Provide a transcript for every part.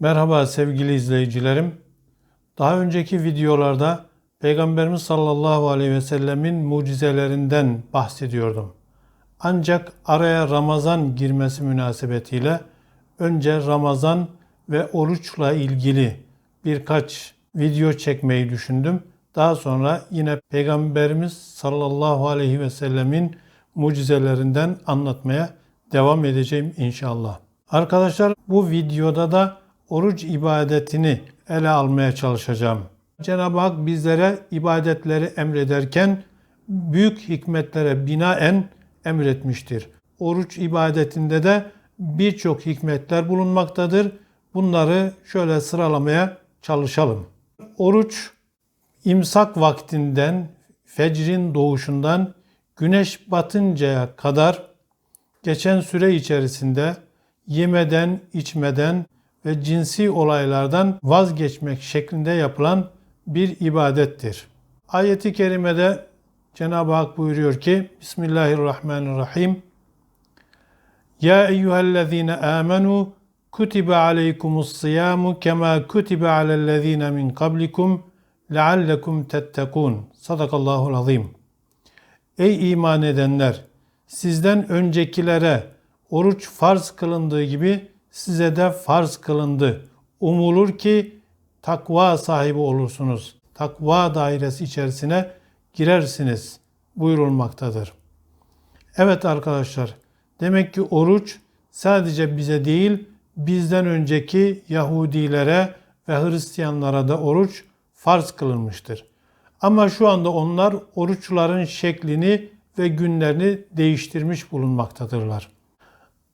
Merhaba sevgili izleyicilerim. Daha önceki videolarda Peygamberimiz sallallahu aleyhi ve sellemin mucizelerinden bahsediyordum. Ancak araya Ramazan girmesi münasebetiyle önce Ramazan ve oruçla ilgili birkaç video çekmeyi düşündüm. Daha sonra yine Peygamberimiz sallallahu aleyhi ve sellemin mucizelerinden anlatmaya devam edeceğim inşallah. Arkadaşlar bu videoda da oruç ibadetini ele almaya çalışacağım. Cenab-ı Hak bizlere ibadetleri emrederken büyük hikmetlere binaen emretmiştir. Oruç ibadetinde de birçok hikmetler bulunmaktadır. Bunları şöyle sıralamaya çalışalım. Oruç imsak vaktinden, fecrin doğuşundan güneş batıncaya kadar geçen süre içerisinde yemeden, içmeden ve cinsi olaylardan vazgeçmek şeklinde yapılan bir ibadettir. Ayeti kerimede Cenab-ı Hak buyuruyor ki Bismillahirrahmanirrahim Ya eyyühellezine amenu kutibe aleykumus siyamu kema kutibe alellezine min kablikum leallekum tettekun. Sadakallahul azim. Ey iman edenler! Sizden öncekilere oruç farz kılındığı gibi size de farz kılındı. Umulur ki takva sahibi olursunuz. Takva dairesi içerisine girersiniz buyurulmaktadır. Evet arkadaşlar, demek ki oruç sadece bize değil, bizden önceki Yahudilere ve Hristiyanlara da oruç farz kılınmıştır. Ama şu anda onlar oruçların şeklini ve günlerini değiştirmiş bulunmaktadırlar.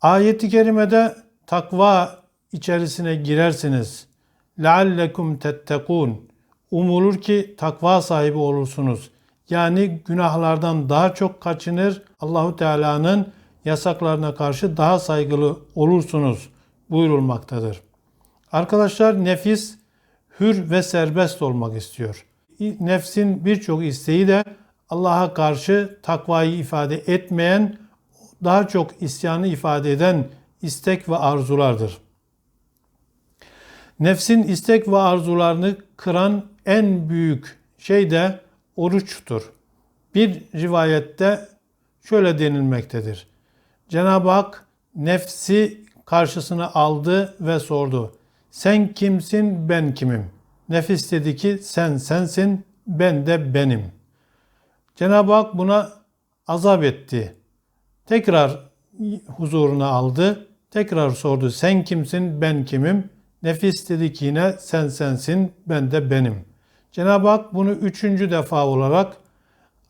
Ayet-i kerimede takva içerisine girersiniz. لَعَلَّكُمْ تَتَّقُونَ Umulur ki takva sahibi olursunuz. Yani günahlardan daha çok kaçınır, Allahu Teala'nın yasaklarına karşı daha saygılı olursunuz buyurulmaktadır. Arkadaşlar nefis hür ve serbest olmak istiyor. Nefsin birçok isteği de Allah'a karşı takvayı ifade etmeyen, daha çok isyanı ifade eden istek ve arzulardır. Nefsin istek ve arzularını kıran en büyük şey de oruçtur. Bir rivayette şöyle denilmektedir. Cenab-ı Hak nefsi karşısına aldı ve sordu. Sen kimsin, ben kimim? Nefis dedi ki sen sensin, ben de benim. Cenab-ı Hak buna azap etti. Tekrar huzuruna aldı. Tekrar sordu. Sen kimsin? Ben kimim? Nefis dedi ki yine sen sensin, ben de benim. Cenab-ı Hak bunu üçüncü defa olarak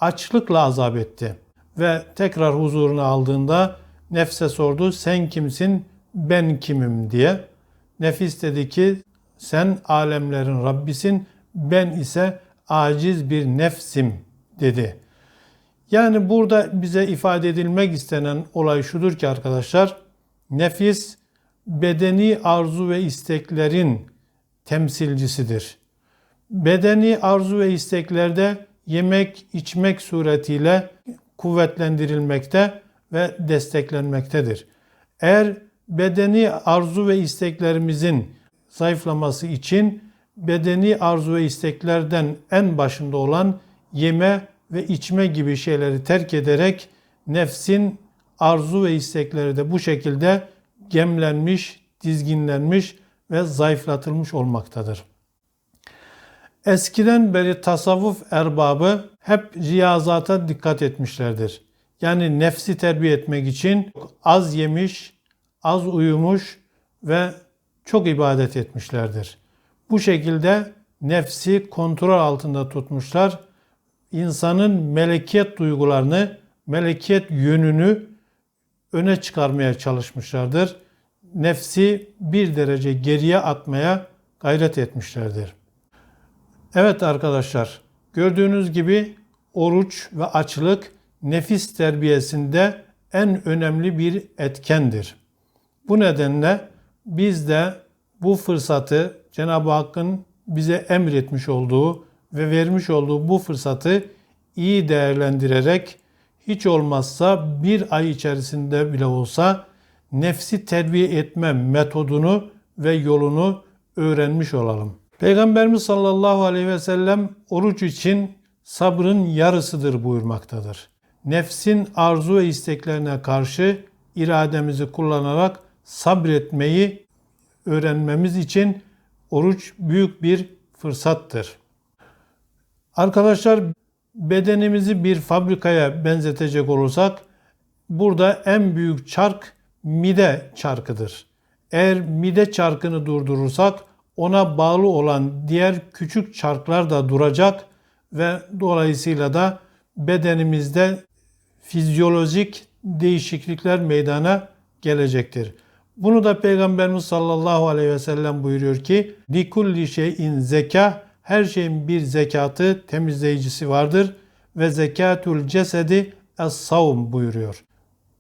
açlıkla azap etti. Ve tekrar huzuruna aldığında nefse sordu. Sen kimsin? Ben kimim diye. Nefis dedi ki sen alemlerin Rabbisin, ben ise aciz bir nefsim dedi. Yani burada bize ifade edilmek istenen olay şudur ki arkadaşlar, nefis bedeni arzu ve isteklerin temsilcisidir. Bedeni arzu ve isteklerde yemek, içmek suretiyle kuvvetlendirilmekte ve desteklenmektedir. Eğer bedeni arzu ve isteklerimizin zayıflaması için bedeni arzu ve isteklerden en başında olan yeme ve içme gibi şeyleri terk ederek nefsin arzu ve istekleri de bu şekilde gemlenmiş, dizginlenmiş ve zayıflatılmış olmaktadır. Eskiden beri tasavvuf erbabı hep riyazata dikkat etmişlerdir. Yani nefsi terbiye etmek için az yemiş, az uyumuş ve çok ibadet etmişlerdir. Bu şekilde nefsi kontrol altında tutmuşlar. İnsanın melekiyet duygularını, melekiyet yönünü öne çıkarmaya çalışmışlardır. Nefsi bir derece geriye atmaya gayret etmişlerdir. Evet arkadaşlar, gördüğünüz gibi oruç ve açlık nefis terbiyesinde en önemli bir etkendir. Bu nedenle biz de bu fırsatı Cenab-ı Hakk'ın bize emretmiş olduğu ve vermiş olduğu bu fırsatı iyi değerlendirerek hiç olmazsa bir ay içerisinde bile olsa nefsi terbiye etme metodunu ve yolunu öğrenmiş olalım. Peygamberimiz sallallahu aleyhi ve sellem oruç için sabrın yarısıdır buyurmaktadır. Nefsin arzu ve isteklerine karşı irademizi kullanarak sabretmeyi öğrenmemiz için oruç büyük bir fırsattır. Arkadaşlar bedenimizi bir fabrikaya benzetecek olursak burada en büyük çark mide çarkıdır. Eğer mide çarkını durdurursak ona bağlı olan diğer küçük çarklar da duracak ve dolayısıyla da bedenimizde fizyolojik değişiklikler meydana gelecektir. Bunu da Peygamberimiz sallallahu aleyhi ve sellem buyuruyor ki likulli şeyin zeka her şeyin bir zekatı temizleyicisi vardır ve zekatul cesedi es-savm buyuruyor.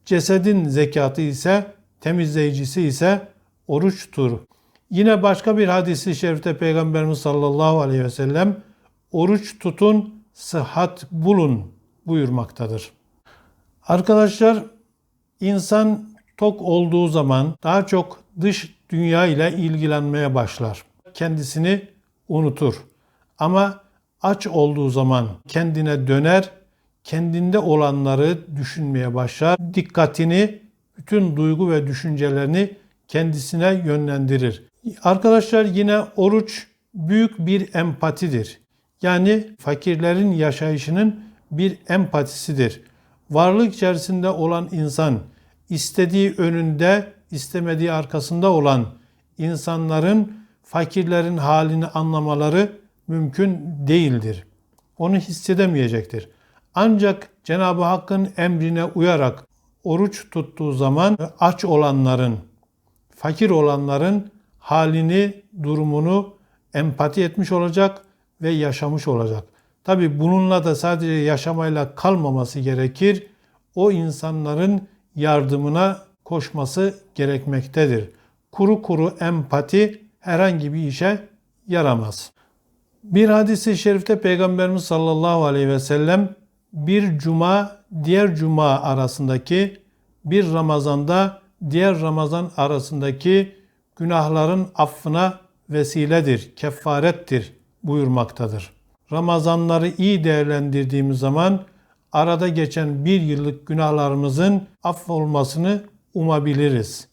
Cesedin zekatı ise temizleyicisi ise oruçtur. Yine başka bir hadisi şerifte Peygamberimiz sallallahu aleyhi ve sellem oruç tutun, sıhhat bulun buyurmaktadır. Arkadaşlar insan tok olduğu zaman daha çok dış dünya ile ilgilenmeye başlar. Kendisini unutur. Ama aç olduğu zaman kendine döner, kendinde olanları düşünmeye başlar. Dikkatini, bütün duygu ve düşüncelerini kendisine yönlendirir. Arkadaşlar yine oruç büyük bir empatidir. Yani fakirlerin yaşayışının bir empatisidir. Varlık içerisinde olan insan, istediği önünde, istemediği arkasında olan insanların fakirlerin halini anlamaları mümkün değildir. Onu hissedemeyecektir. Ancak Cenab-ı Hakk'ın emrine uyarak oruç tuttuğu zaman aç olanların, fakir olanların halini, durumunu empati etmiş olacak ve yaşamış olacak. Tabi bununla da sadece yaşamayla kalmaması gerekir. O insanların yardımına koşması gerekmektedir. Kuru kuru empati herhangi bir işe yaramaz. Bir hadisi şerifte Peygamberimiz sallallahu aleyhi ve sellem bir cuma diğer cuma arasındaki bir Ramazan'da diğer Ramazan arasındaki günahların affına vesiledir, kefarettir buyurmaktadır. Ramazanları iyi değerlendirdiğimiz zaman arada geçen bir yıllık günahlarımızın affolmasını umabiliriz.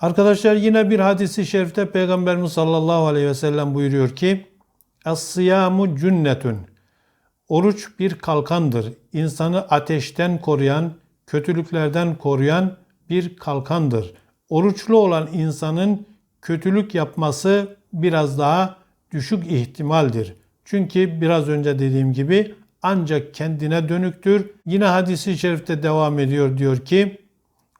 Arkadaşlar yine bir hadisi şerifte Peygamberimiz sallallahu aleyhi ve sellem buyuruyor ki Es-siyamu cünnetun. Oruç bir kalkandır. İnsanı ateşten koruyan, kötülüklerden koruyan bir kalkandır. Oruçlu olan insanın kötülük yapması biraz daha düşük ihtimaldir. Çünkü biraz önce dediğim gibi ancak kendine dönüktür. Yine hadisi şerifte devam ediyor diyor ki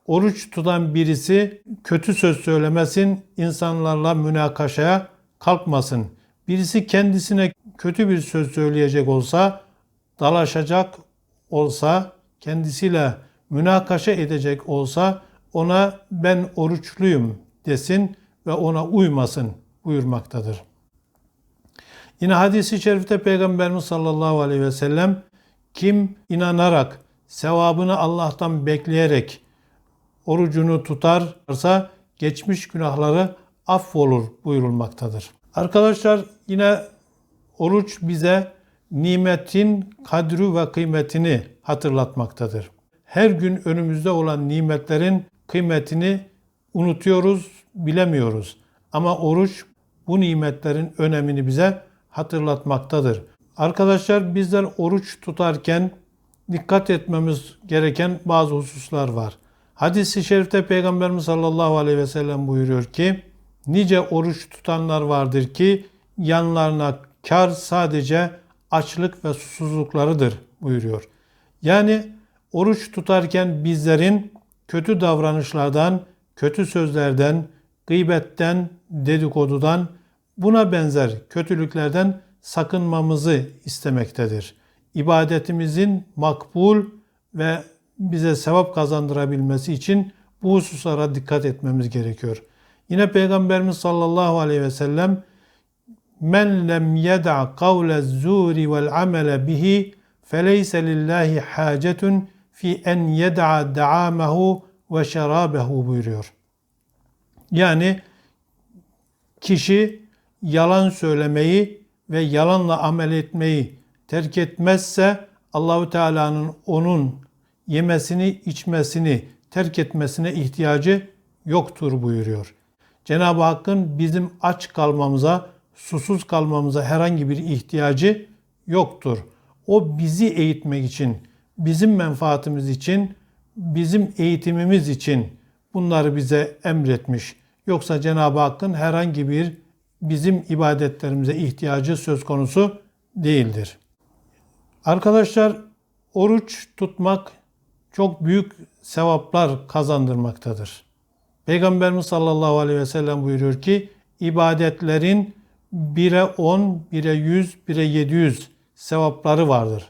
oruç tutan birisi kötü söz söylemesin, insanlarla münakaşaya kalkmasın. Birisi kendisine kötü bir söz söyleyecek olsa, dalaşacak olsa, kendisiyle münakaşa edecek olsa ona ben oruçluyum desin ve ona uymasın buyurmaktadır. Yine hadisi şerifte Peygamberimiz sallallahu aleyhi ve sellem kim inanarak, sevabını Allah'tan bekleyerek orucunu tutarsa geçmiş günahları affolur buyurulmaktadır. Arkadaşlar yine oruç bize nimetin kadri ve kıymetini hatırlatmaktadır. Her gün önümüzde olan nimetlerin kıymetini unutuyoruz, bilemiyoruz. Ama oruç bu nimetlerin önemini bize hatırlatmaktadır. Arkadaşlar bizler oruç tutarken dikkat etmemiz gereken bazı hususlar var. Hadis-i şerifte Peygamberimiz sallallahu aleyhi ve sellem buyuruyor ki nice oruç tutanlar vardır ki yanlarına kar sadece açlık ve susuzluklarıdır buyuruyor. Yani oruç tutarken bizlerin kötü davranışlardan, kötü sözlerden, gıybetten, dedikodudan, buna benzer kötülüklerden sakınmamızı istemektedir. İbadetimizin makbul ve bize sevap kazandırabilmesi için bu hususlara dikkat etmemiz gerekiyor. Yine Peygamberimiz sallallahu aleyhi ve sellem men lem yed'a kavle zuri vel amele bihi feleyse lillahi hacetun fi en yed'a da'amehu ve şerabehu buyuruyor. Yani Kişi yalan söylemeyi ve yalanla amel etmeyi terk etmezse Allahu Teala'nın onun yemesini, içmesini terk etmesine ihtiyacı yoktur buyuruyor. Cenab-ı Hakk'ın bizim aç kalmamıza, susuz kalmamıza herhangi bir ihtiyacı yoktur. O bizi eğitmek için, bizim menfaatimiz için, bizim eğitimimiz için bunları bize emretmiş. Yoksa Cenab-ı Hakk'ın herhangi bir bizim ibadetlerimize ihtiyacı söz konusu değildir. Arkadaşlar oruç tutmak çok büyük sevaplar kazandırmaktadır. Peygamberimiz sallallahu aleyhi ve sellem buyuruyor ki ibadetlerin 1'e 10, 1'e 100, 1'e 700 sevapları vardır.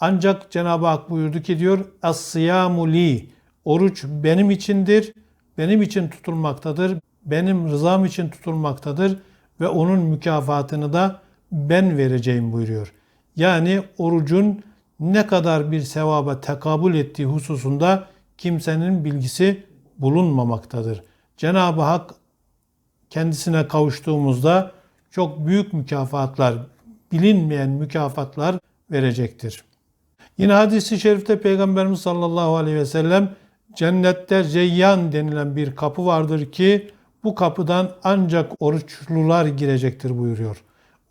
Ancak Cenab-ı Hak buyurdu ki diyor Es-siyamu li oruç benim içindir, benim için tutulmaktadır, benim rızam için tutulmaktadır ve onun mükafatını da ben vereceğim buyuruyor. Yani orucun ne kadar bir sevaba tekabül ettiği hususunda kimsenin bilgisi bulunmamaktadır. Cenab-ı Hak kendisine kavuştuğumuzda çok büyük mükafatlar, bilinmeyen mükafatlar verecektir. Yine hadisi şerifte Peygamberimiz sallallahu aleyhi ve sellem cennette Reyyan denilen bir kapı vardır ki bu kapıdan ancak oruçlular girecektir buyuruyor.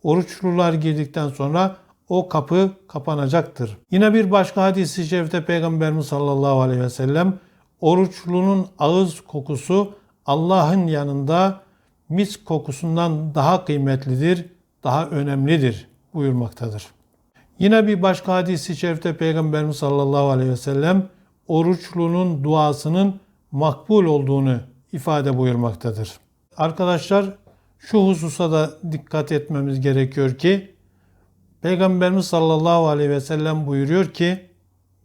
Oruçlular girdikten sonra o kapı kapanacaktır. Yine bir başka hadisi şerifte Peygamberimiz sallallahu aleyhi ve sellem oruçlunun ağız kokusu Allah'ın yanında mis kokusundan daha kıymetlidir, daha önemlidir buyurmaktadır. Yine bir başka hadisi şerifte Peygamberimiz sallallahu aleyhi ve sellem oruçlunun duasının makbul olduğunu ifade buyurmaktadır. Arkadaşlar şu hususa da dikkat etmemiz gerekiyor ki Peygamberimiz sallallahu aleyhi ve sellem buyuruyor ki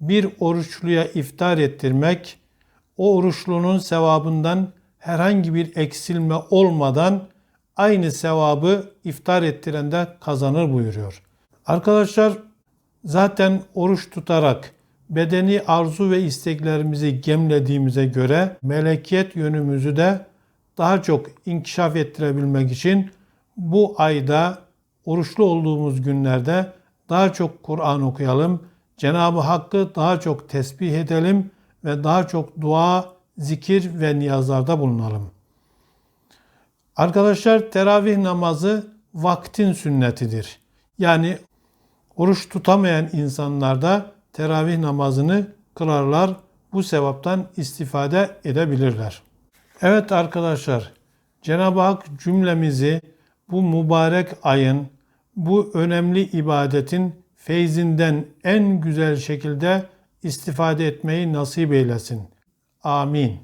bir oruçluya iftar ettirmek o oruçlunun sevabından herhangi bir eksilme olmadan aynı sevabı iftar ettirende kazanır buyuruyor. Arkadaşlar zaten oruç tutarak bedeni arzu ve isteklerimizi gemlediğimize göre melekiyet yönümüzü de daha çok inkişaf ettirebilmek için bu ayda oruçlu olduğumuz günlerde daha çok Kur'an okuyalım. Cenab-ı Hakk'ı daha çok tesbih edelim ve daha çok dua, zikir ve niyazlarda bulunalım. Arkadaşlar teravih namazı vaktin sünnetidir. Yani oruç tutamayan insanlar da teravih namazını kılarlar. Bu sevaptan istifade edebilirler. Evet arkadaşlar, Cenab-ı Hak cümlemizi bu mübarek ayın, bu önemli ibadetin feyzinden en güzel şekilde istifade etmeyi nasip eylesin. Amin.